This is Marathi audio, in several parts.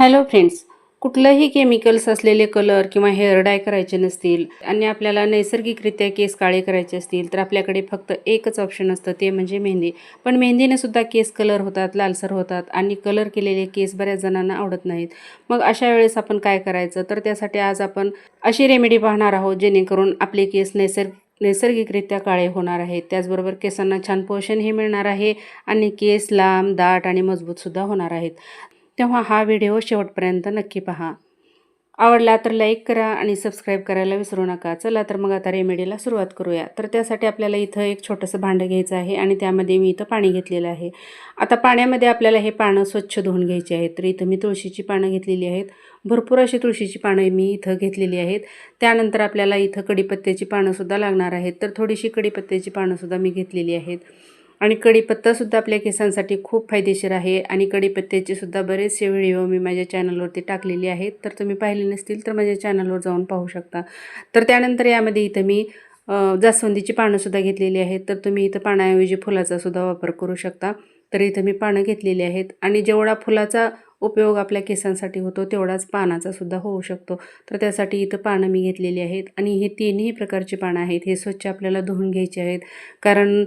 हॅलो फ्रेंड्स कुठलंही केमिकल्स असलेले कलर किंवा हेअर डाय करायचे नसतील आणि आपल्याला नैसर्गिकरित्या केस काळे करायचे असतील तर आपल्याकडे फक्त एकच ऑप्शन असतं ते म्हणजे मेहंदी. पण मेहंदीने सुद्धा केस कलर होतात लालसर होतात आणि कलर केलेले केस बऱ्याच जणांना आवडत नाहीत. मग अशा वेळेस आपण काय करायचं? तर त्यासाठी आज आपण अशी रेमेडी पाहणार आहोत जेणेकरून आपले केस नैसर्गिक नैसर्गिकरित्या काळे होणार आहेत. त्याचबरोबर केसांना छान पोषणही मिळणार आहे आणि केस लांब दाट आणि मजबूतसुद्धा होणार आहेत. तेव्हा हा व्हिडिओ शेवटपर्यंत नक्की पहा. आवडला तर लाईक करा आणि सबस्क्राईब करायला विसरू नका. चला तर मग आता रेमेडीला सुरुवात करूया. तर त्यासाठी आपल्याला इथं एक छोटंसं भांडं घ्यायचं आहे आणि त्यामध्ये मी इथं पाणी घेतलेलं आहे. आता पाण्यामध्ये आपल्याला हे पानं स्वच्छ धुवून घ्यायची आहेत. तर इथं मी तुळशीची पानं घेतलेली आहेत. भरपूर अशी तुळशीची पानं मी इथं घेतलेली आहेत. त्यानंतर आपल्याला इथं कडीपत्त्याची पानंसुद्धा लागणार आहेत. तर थोडीशी कडीपत्त्याची पानंसुद्धा मी घेतलेली आहेत. आणि कढीपत्तासुद्धा आपल्या केसांसाठी खूप फायदेशीर आहे. आणि कढीपत्त्याचे सुद्धा बरेचसे व्हिडिओ मी माझ्या चॅनलवरती टाकलेले आहेत. तर तुम्ही पाहिले नसतील तर माझ्या चॅनलवर जाऊन पाहू शकता. तर त्यानंतर यामध्ये इथं मी जास्वंदीची पानंसुद्धा घेतलेली आहेत. तर तुम्ही इथं पाण्याऐवजी फुलाचा सुद्धा वापर करू शकता. तर इथं मी पानं घेतलेली आहेत. आणि जेवढा फुलाचा उपयोग आपल्या केसांसाठी होतो तेवढाच पानाचा सुद्धा होऊ शकतो. तर त्यासाठी इथं पानं मी घेतलेली आहेत. आणि हे तीनही प्रकारची पानं आहेत. हे स्वच्छ आपल्याला धुवून घ्यायचे आहेत. कारण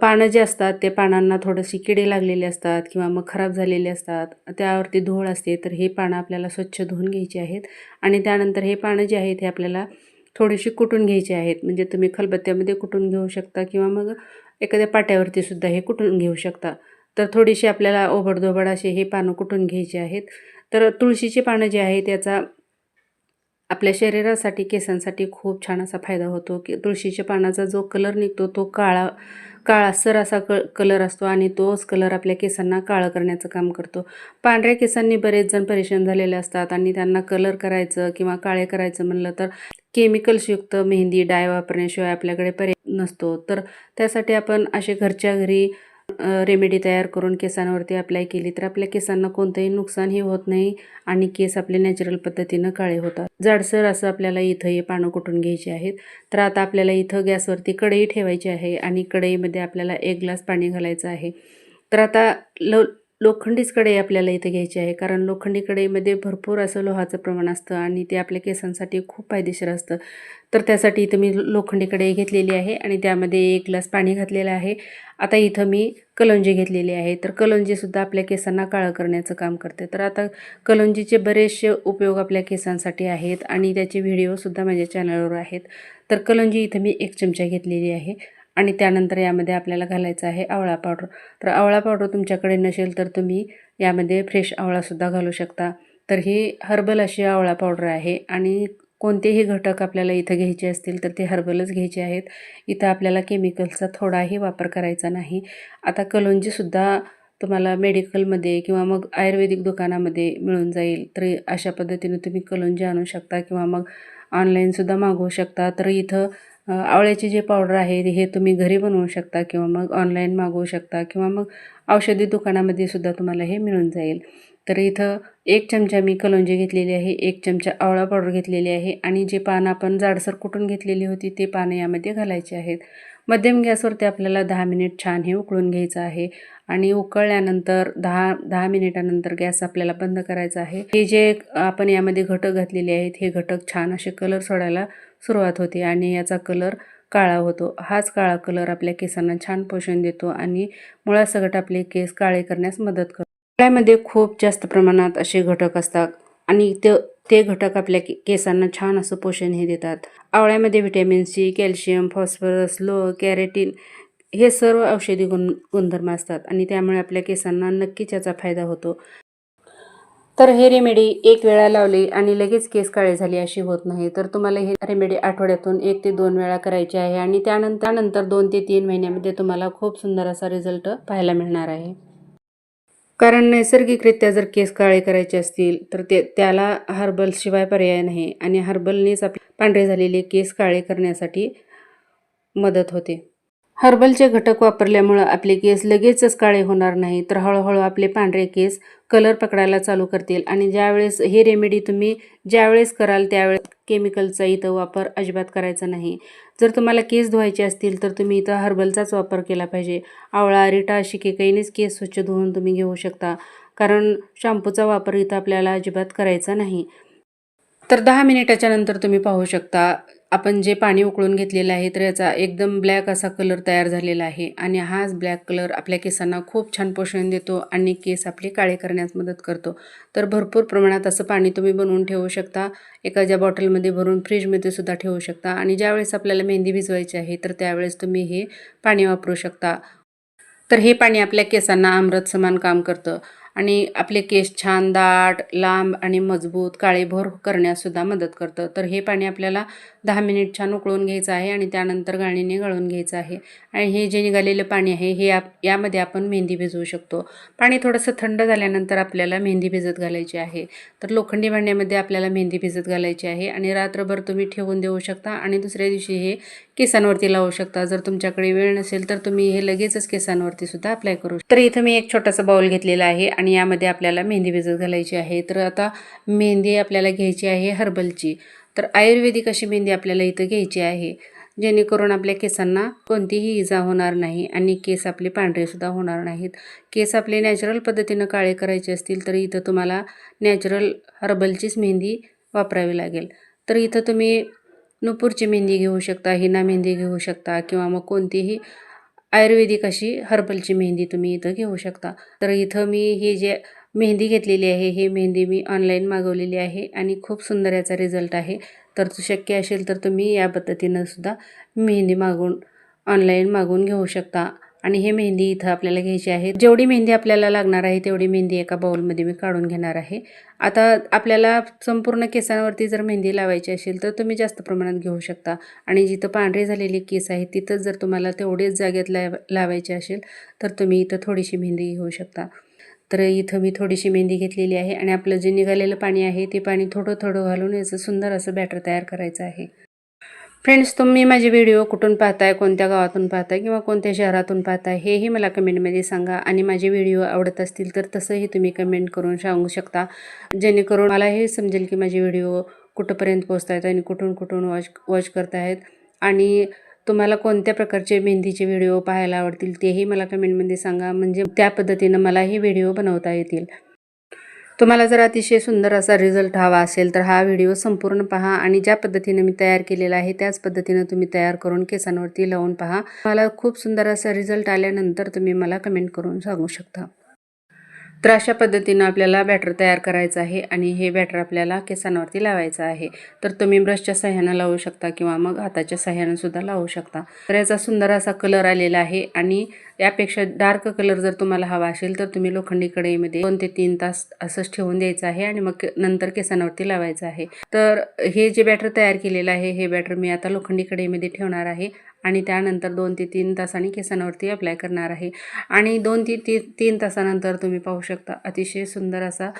पानं जे असतात ते पानांना थोडीशी किडे लागलेले असतात किंवा मग खराब झालेले असतात. त्यावरती धूळ असते तर हे पानं आपल्याला स्वच्छ धुवून घ्यायची आहेत. आणि त्यानंतर हे पानं जे आहेत हे आपल्याला थोडीशी कुटून घ्यायची आहेत. म्हणजे तुम्ही खलबत्त्यामध्ये कुटून घेऊ शकता किंवा मग एखाद्या पाट्यावरती सुद्धा हे कुटून घेऊ शकता. तर थोडीशी आपल्याला ओबडधोबड असे हे पानं कुटून घ्यायचे आहेत. तर तुळशीची पानं जे आहेत याचा आपल्या शरीरासाठी केसांसाठी खूप छान असा फायदा होतो की तुळशीच्या पानाचा जो कलर निघतो तो काळा काळासर असा क कलर असतो आणि तोच कलर आपल्या केसांना काळं करण्याचं काम करतो. पांढऱ्या केसांनी बरेच जण परेशान झालेले असतात आणि त्यांना कलर करायचं किंवा काळे करायचं म्हणलं तर केमिकल्सयुक्त मेहंदी डाय वापरण्याशिवाय आपल्याकडे पर्याय नसतो. तर त्यासाठी आपण असे घरच्या घरी रेमेडी तयार करून केसांवरती अप्लाय केली तर आपल्या केसांना कोणतंही नुकसानही होत नाही आणि केस आपले नॅचरल पद्धतीनं काळे होतात. जाडसर असं आपल्याला इथं हे पानं कुटून घ्यायचे आहेत? तर आता आपल्याला इथं गॅसवरती कढई ठेवायची आहे आणि कढईमध्ये आपल्याला एक ग्लास पाणी घालायचं आहे. तर आता ल लोखंडीच कढई आपल्याला इथं घ्यायची आहे. कारण लोखंडी कढईमध्ये भरपूर असं लोहाचं प्रमाण असतं आणि ते आपल्या केसांसाठी खूप फायदेशीर असतं. तर त्यासाठी इथं मी लोखंडी कढई घेतलेली आहे आणि त्यामध्ये एक ग्लास पाणी घातलेलं आहे. आता इथं मी कलंजी घेतलेली आहे. तर कलंजीसुद्धा आपल्या केसांना काळं करण्याचं काम करते. तर आता कलंजीचे बरेचसे उपयोग आपल्या केसांसाठी आहेत आणि त्याचे व्हिडिओसुद्धा माझ्या चॅनलवर आहेत. तर कलंजी इथं मी एक चमचा घेतलेली आहे. आणि त्यानंतर यामध्ये आपल्याला घालायचं आहे आवळा पावडर. तर आवळा पावडर तुमच्याकडे नसेल तर तुम्ही यामध्ये फ्रेश आवळासुद्धा घालू शकता. तर ही हर्बल अशी आवळा पावडर आहे आणि कोणतेही घटक आपल्याला इथं घ्यायचे असतील तर ते हर्बलच घ्यायचे आहेत. इथं आपल्याला केमिकलचा थोडाही वापर करायचा नाही. आता कलोंजीसुद्धा तुम्हाला मेडिकलमध्ये किंवा मग आयुर्वेदिक दुकानामध्ये मिळून जाईल. तर अशा पद्धतीने तुम्ही कलोंजी आणू शकता किंवा मग ऑनलाईनसुद्धा मागवू शकता. तर इथं आवळ्याची जे पावडर आहे हे तुम्ही घरी बनवू शकता किंवा मग ऑनलाईन मागवू शकता किंवा मग औषधी दुकानामध्ये सुद्धा तुम्हाला हे मिळून जाईल. तर इथं एक चमचा मी कलोंजी घेतलेली आहे एक चमचा आवळा पावडर घेतलेली आहे आणि जे पानं आपण जाडसर कुटून घेतलेली होती ते पानं यामध्ये घालायचे आहेत. मध्यम गॅसवरती आपल्याला दहा मिनिट छान हे उकळून घ्यायचं आहे आणि उकळल्यानंतर दहा दहा मिनिटानंतर गॅस आपल्याला बंद करायचा आहे. हे जे आपण यामध्ये घटक घातलेले आहेत हे घटक छान असे कलर सोडायला सुरुवात होते आणि याचा कलर काळा होतो. हाच काळा कलर आपल्या केसांना छान पोषण देतो आणि मुळासकट आपले केस काळे करण्यास मदत करतो. आवळ्यामध्ये खूप जास्त प्रमाणात असे घटक असतात आणि ते ते घटक आपल्या के केसांना छान असं पोषण हे देतात. आवळ्यामध्ये vitamin C calcium phosphorus low carotene हे सर्व औषधी गुण गुणधर्म असतात आणि त्यामुळे आपल्या केसांना नक्कीच याचा फायदा होतो. तर हे रेमेडी एक वेळा लावली आणि लगेच केस काळे झाली अशी होत नाही. तर तुम्हाला हे रेमेडी आठवड्यातून एक ते दोन वेळा करायची आहे आणि त्यानंतर त्यानंतर दोन ते तीन महिन्यामध्ये तुम्हाला खूप सुंदर असा रिझल्ट पाहायला मिळणार आहे. कारण नैसर्गिकरित्या जर केस काळे करायचे असतील तर ते त्याला हर्बलशिवाय पर्याय नाही आणि हर्बलनेच आपले पांढरे झालेले केस काळे करण्यासाठी मदत होते. हर्बलचे घटक वापरल्यामुळं आपले केस लगेचच काळे होणार नाही. तर हळूहळू आपले पांढरे केस कलर पकडायला चालू करतील. आणि ज्यावेळेस हे रेमेडी तुम्ही ज्यावेळेस कराल त्यावेळेस केमिकलचा इथं वापर अजिबात करायचा नाही. जर तुम्हाला केस धुवायचे असतील तर तुम्ही इथं हर्बलचाच वापर केला पाहिजे. आवळा रिटा अशी केकईनेच केस स्वच्छ धुवून तुम्ही घेऊ शकता. कारण शॅम्पूचा वापर इथं आपल्याला अजिबात करायचा नाही. तर दहा मिनिटाच्या नंतर तुम्ही पाहू शकता आपण जे पाणी उकळून घेतलेलं आहे तर याचा एकदम ब्लॅक असा कलर तयार झालेला आहे. आणि हाच ब्लॅक कलर आपल्या केसांना खूप छान पोषण देतो आणि केस आपले काळे करण्यास मदत करतो. तर भरपूर प्रमाणात असं पाणी तुम्ही बनवून ठेवू शकता. एखाद्या बॉटलमध्ये भरून फ्रीजमध्ये सुद्धा ठेवू शकता. आणि ज्यावेळेस आपल्याला मेहंदी भिजवायची आहे तर त्यावेळेस तुम्ही हे पाणी वापरू शकता. तर हे पाणी आपल्या केसांना आमरत समान काम करतं. आणि आपले केस छान दाट लांब आणि मजबूत काळेभोर करण्यासुद्धा मदत करतं. तर हे पाणी आपल्याला दहा मिनिट छान उकळून घ्यायचं आहे आणि त्यानंतर गाळणीने गाळून घ्यायचं आहे. आणि हे जे निघालेलं पाणी आहे हे आप यामध्ये आपण मेहंदी भिजवू शकतो. पाणी थोडंसं थंड झाल्यानंतर आपल्याला मेहंदी भिजत घालायची आहे. तर लोखंडी भांड्यामध्ये आपल्याला मेहंदी भिजत घालायची आहे आणि रात्रभर तुम्ही ठेवून देऊ शकता आणि दुसऱ्या दिवशी हे केसांवरती लावू शकता. जर तुमच्याकडे वेळ नसेल तर तुम्ही हे लगेचच केसांवरती सुद्धा अप्लाय करू शकता. तर इथं मी एक छोटासा बाउल घेतलेला आहे आणि यामध्ये आपल्याला मेहंदी भिजत घालायची आहे. तर आता मेहंदी आपल्याला घ्यायची आहे हर्बलची. तर आयुर्वेदिक अशी मेहंदी आपल्याला इथं घ्यायची आहे. जेणेकरून आपल्या केसांना कोणतीही इजा होणार नाही आणि केस आपले पांढरेसुद्धा होणार नाहीत. केस आपले नॅचरल पद्धतीनं काळे करायचे असतील तर इथं तुम्हाला नॅचरल हर्बलचीच मेहंदी वापरावी लागेल. तर इथं तुम्ही नुपूरची मेहंदी घेऊ शकता हिना मेहंदी घेऊ शकता किंवा मग कोणतीही आयुर्वेदिक अशी हर्बलची मेहंदी तुम्ही इथं घेऊ शकता. तर इथं मी हे जे मेहंदी घेतलेली आहे ही मेहंदी मी ऑनलाईन मागवलेली आहे आणि खूप सुंदर याचा रिझल्ट आहे. तर शक्य असेल तर तुम्ही या पद्धतीनं सुद्धा मेहंदी मागून ऑनलाईन मागवून घेऊ शकता. आणि हे मेहंदी इथं आपल्याला घ्यायची आहे. जेवढी मेहंदी आपल्याला लागणार आहे तेवढी मेहंदी एका बाउलमध्ये मी काढून घेणार आहे. आता आपल्याला संपूर्ण केसांवरती जर मेहंदी लावायची असेल तर तुम्ही जास्त प्रमाणात घेऊ शकता. आणि जिथं पांढरे झालेले केस आहेत तिथंच जर तुम्हाला तेवढेच जागेत लाव लावायचे असेल तर तुम्ही इथं थोडीशी मेहंदी घेऊ शकता. तर इथं मी थोडीशी मेहंदी घेतलेली आहे आणि आपलं जे निघालेलं पाणी आहे ते पाणी थोडं थोडं घालून याचं सुंदर असं बॅटर तयार करायचं आहे. फ्रेंड्स तुम्ही माझे व्हिडिओ कुठून पाहताय कोणत्या गावातून पाहताय किंवा कोणत्या शहरातून पाहताय हेही मला कमेंटमध्ये सांगा. आणि माझे व्हिडिओ आवडत असतील तर तसंही तुम्ही कमेंट करून सांगू शकता. जेणेकरून मला हे समजेल की माझे व्हिडिओ कुठंपर्यंत पोचतायत आणि कुठून कुठून वॉच वॉच करतायत. आणि तुम्हाला कोणत्या प्रकारचे मेहंदीचे व्हिडिओ पाहायला आवडतील तेही मला कमेंटमध्ये सांगा. म्हणजे त्या पद्धतीनं मला हे व्हिडिओ बनवता येतील. तुम्हाला जर अतिशय सुंदर असा रिझल्ट हवा असेल तर हा व्हिडिओ संपूर्ण पहा आणि ज्या पद्धतीने मी तयार केलेला आहे त्याच पद्धतीनं तुम्ही तयार करून केसांवरती लावून पहा. मला खूप सुंदर असा रिझल्ट आल्यानंतर तुम्ही मला कमेंट करून सांगू शकता. तर अशा पद्धतीनं आपल्याला बॅटर तयार करायचं आहे आणि हे बॅटर आपल्याला केसांवरती लावायचं आहे. तर तुम्ही ब्रशच्या सहाय्यानं लावू शकता किंवा मग हाताच्या सहाय्यानं सुद्धा लावू शकता. तर याचा सुंदर असा कलर आलेला आहे आणि यापेक्षा डार्क कलर जर तुम्हाला हवा असेल तर तुम्ही लोखंडी कढईमध्ये दोन ते तीन तास असंच ठेवून द्यायचं आहे आणि मग नंतर केसांवरती लावायचं आहे. तर हे जे बॅटर तयार केलेलं आहे हे बॅटर मी आता लोखंडी कढईमध्ये ठेवणार आहे आणि त्यानंतर दोन ते तीन तासांनी केसांवरती अप्लाय करणार आहे. आणि दोन ते ती तीन तासानंतर तुम्ही पाहू शकता अतिशय सुंदर असा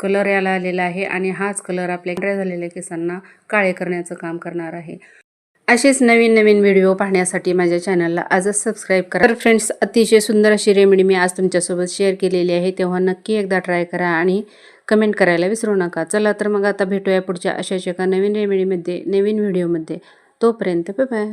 कलर याला आलेला आहे आणि हाच कलर आपल्या पांढऱ्या झालेल्या केसांना काळे करण्याचं काम करणार आहे. असेच नवीन नवीन व्हिडिओ पाहण्यासाठी माझ्या चॅनलला आजच सबस्क्राईब करा. तर फ्रेंड्स अतिशय सुंदर अशी रेमेडी मी आज तुमच्यासोबत शेअर केलेली आहे तेव्हा नक्की एकदा ट्राय करा आणि कमेंट करायला विसरू नका. चला तर मग आता भेटूया पुढच्या अशाच एका नवीन रेमेडीमध्ये नवीन व्हिडिओमध्ये तोपर्यंत बाय